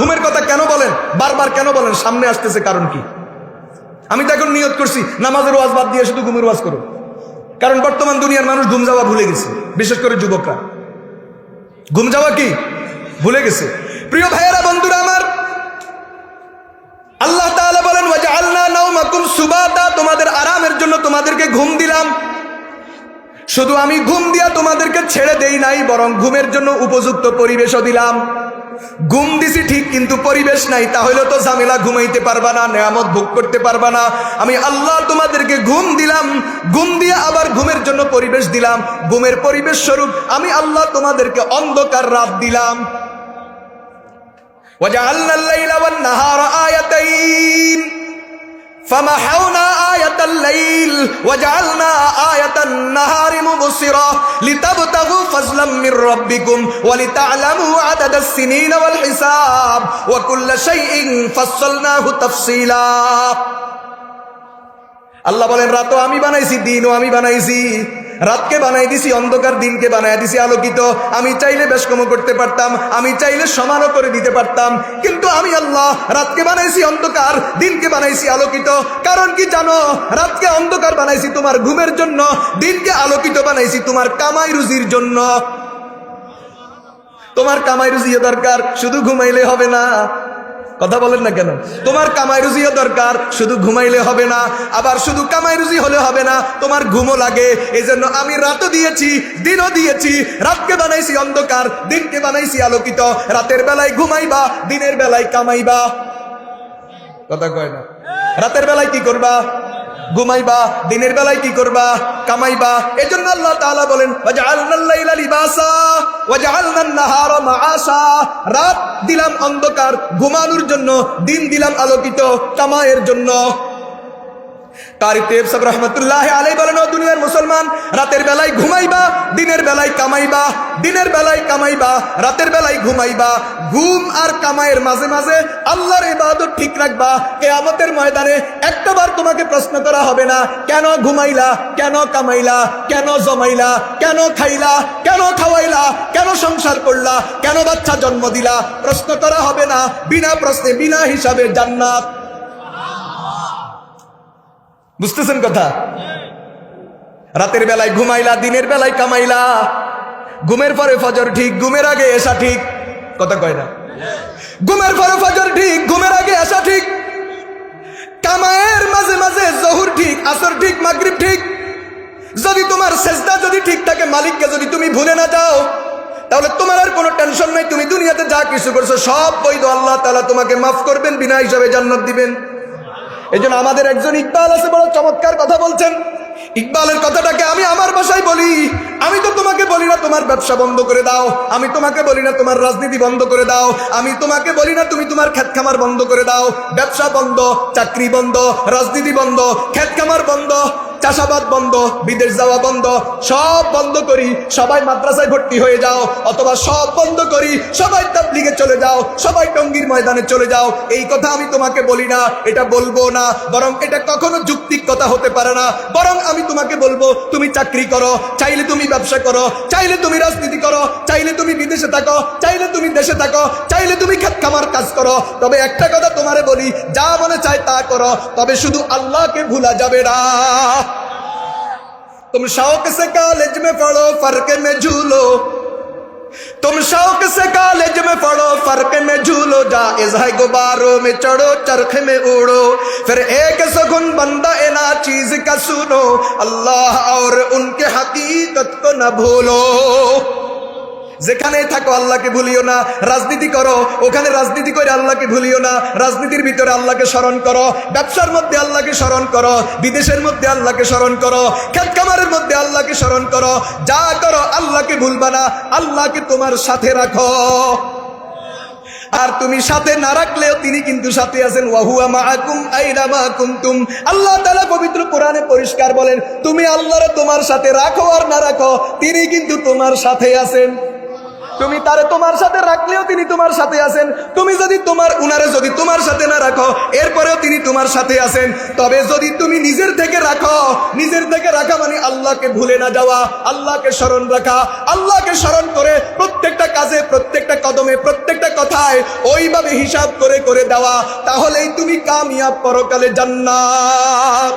ঘুমের কথা কেন বলেন? বারবার কেন বলেন? সামনে আসতেছে কারণ কি? আমি তো এখন নিয়ত করছি, নামাজের ওয়াজ বাদ দিয়ে শুধু ঘুমের ওয়াজ করো কারণ বর্তমান দুনিয়ার মানুষ ঘুম যাওয়া ভুলে গেছে, বিশেষ করে যুবকরা। ঘুম যাওয়া কি? ভুলে গেছে। প্রিয় ভাইয়েরা, বন্ধুরা আমার, আল্লাহ তাআলা বলেন সুবাতা তোমাদের আরামের জন্য তোমাদেরকে ঘুম দিলাম। শুধু আমি ঘুম দিয়া তোমাদেরকে ছেড়ে দেই নাই, বরং ঘুমের জন্য উপযুক্ত পরিবেশও দিলাম। ঘুম দিছি ঠিক কিন্তু পরিবেশ নাই তাহলে তো ঝামেলা ঘুমাইতে পারবা না নেয়ামত ভোগ করতে পারবা না আমি আল্লাহ তোমাদেরকে ঘুম দিলাম ঘুম দিয়ে আবার ঘুমের জন্য পরিবেশ দিলাম ঘুমের পরিবেশ স্বরূপ আমি আল্লাহ তোমাদেরকে অন্ধকার রাত দিলাম وجعلنا الليل والنهار آيتين فمحونا আয়াতাল লাইল ওয়াজআলনা আয়াতান নাহারি মুবসিরা লিতাবতাগু ফাজলাম আল্লাহ বলেন, রাতও আমি বানাইছি, দিনও আমি বানাইছি। রাতকে বানাই দিছি, অন্ধকার দিনকে বানাই দিছি, আলোকিত। আমি চাইলে বেশকম করতে পারতাম, আমি চাইলে সমানও করে দিতে পারতাম। কিন্তু আমি আল্লাহ, রাতকে বানাইছি অন্ধকার, দিনকে বানাইছি আলোকিত। কারণ কি জানো? রাতকে অন্ধকার বানাইছি তোমার ঘুমের জন্য, দিনকে আলোকিত বানাইছি তোমার কামাই রুজির জন্য। তোমার কামাই রুজিও দরকার, শুধু ঘুমাইলে হবে না। কথা বলেন না কেন? তোমার কামাই রুজিও দরকার, শুধু ঘুমাইলে হবে না, আবার শুধু কামাই রুজি হলে হবে না, তোমার ঘুমও লাগে। এই জন্য আমি রাতও দিয়েছি, দিনও দিয়েছি, রাতকে বানাইছি অন্ধকার, দিনকে বানাইছি আলোকিত। রাতের বেলায় ঘুমাইবা, দিনের বেলায় কামাইবা। কথা কয় না? রাতের বেলায় কি করবা? ঘুমাইবা, দিনের বেলায় কি করবা? কামাইবা। এজন্য আল্লাহ তাআলা বলেন ওয়াজআলনাল্লাইলা লিবাসা ওয়াজআলনান নাহারা মাআসা। রাত দিলাম অন্ধকার, ঘুমানোর জন্য দিন দিলাম আলোকিত, কামায়ের জন্য। কারি রাতের বেলায় ঘুমাইবা, দিনের বেলায় কামাইবা, দিনের বেলায় কামাইবা, রাতের বেলায় ঘুমাইবা, ঘুম আর মাঝে মাঝে আল্লাহর ঠিক রাখবা ময়দানে একটাবার তোমাকে প্রশ্ন করা হবে না, কেন ঘুমাইলা, কেন কামাইলা, কেন জমাইলা, কেন খাইলা, কেন খাওয়াইলা, কেন সংসার করলা, কেন বাচ্চা জন্ম দিলা? প্রশ্ন করা হবে না, বিনা প্রশ্নে, বিনা হিসাবে জান্নাত। বুঝতেছেন কথা? রাতের বেলায় ঘুমাইলা, দিনের বেলায় কামাইলা। ঘুমের পরে ফজর ঠিক, ঘুমের আগে এসা ঠিক। কথা কয় না? ঘুমের পরে ফজর ঠিক, ঘুমের আগে আসা ঠিক। কামায়ের মাঝে মাঝে জহুর ঠিক, আসর ঠিক, মাগরিব ঠিক। যদি তোমার সেজদা যদি ঠিক থাকে, মালিককে যদি তুমি ভুলে না যাও, তাহলে তোমার আর কোনো টেনশন নাই, তুমি দুনিয়াতে যা কিছু করছ, সব বৈধ। আল্লাহ তাআলা তোমাকে মাফ করবেন, বিনা হিসাবে জান্নাত দিবেন। এই আমাদের একজন ইকবাল আছে, বড় চমৎকার কথা বলছেন। ইকবালের কথাটাকে আমি আমার ভাষায় বলি। আমি তো তোমাকে বলি না তোমার ব্যবসা বন্ধ করে দাও। আমি তোমাকে বলি না তোমার রাজনীতি বন্ধ করে দাও। আমি তোমাকে বলি না তুমি তোমার খ্যাত খামার বন্ধ করে দাও। ব্যবসা বন্ধ, চাকরি বন্ধ, রাজনীতি বন্ধ খ্যাত খামার বন্ধ। চাষাবাদ বন্ধ, বিদেশ যাওয়া বন্ধ, সব বন্ধ করি, সবাই মাদ্রাসায় ভর্তি হয়ে যাও, অথবা সব বন্ধ করি, সবাই তাবলিগে চলে যাও, সবাই টঙ্গির ময়দানে চলে যাও। এই কথা আমি তোমাকে বলি না, এটা বলব না, বরং এটা কখনো যুক্তিক কথা হতে পারে না। বরং আমি তোমাকে বলব, তুমি চাকরি করো, চাইলে তুমি ব্যবসা করো, চাইলে তুমি রাজনীতি করো, চাইলে তুমি বিদেশে থাকো, চাইলে তুমি দেশে থাকো, চাইলে তুমি খেত খামার কাজ করো। তবে একটা কথা তোমারে বলি, যা মনে চায় তা করো, তবে শুধু আল্লাহকে ভুলা যাবে না। तुम शौक से कॉलेज में पढ़ो फर्क में झूलो तुम शौक से कॉलेज में पढ़ो फर्क में झूलो जायज है गुब्बारों में चढ़ो चरखे में उड़ो फिर एक सगुन बंदा ना चीज का सुनो अल्लाह और उनके हकीकत को न भूलो যেখানেই থাকো আল্লাহকে ভুলিও না। রাজনীতি করো, ওখানে রাজনীতি করে আল্লাহকে ভুলিও না। রাজনীতির ভিতরে আল্লাহকে স্মরণ করো। ব্যবসার মধ্যে আল্লাহকে স্মরণ করো। বিদেশের মধ্যে আল্লাহকে স্মরণ করো। খেত খামারের মধ্যে আল্লাহকে স্মরণ করো। যা করো আল্লাহকে ভুলবা না। আল্লাহকে তোমার সাথে রাখো। আর তুমি সাথে না রাখলেও তিনি কিন্তু সাথে আছেন। ওয়াহুয়া মাআকুম, আইনা মা কুনতুম আল্লাহ তাআলা পবিত্র কোরআনে পরিষ্কার বলেন, তুমি আল্লাহরে তোমার সাথে রাখো আর না রাখো, তিনি কিন্তু তোমার সাথে আছেন। তুমি তারে তোমার সাথে রাখলেও তিনি তোমার সাথে আছেন। তুমি যদি তোমার উনারে যদি তোমার সাথে না রাখো, এরপরেও তিনি তোমার সাথে আছেন। তবে যদি তুমি নিজের থেকে রাখো, নিজের থেকে রাখা মানে আল্লাহকে ভুলে না যাওয়া, আল্লাহকে স্মরণ রাখা। আল্লাহকে স্মরণ করে প্রত্যেকটা কাজে, প্রত্যেকটা কদমে, প্রত্যেকটা কথায় ওইভাবে হিসাব করে করে দেওয়া। তাহলেই তুমি কামিয়াব পরকালে জান্নাত।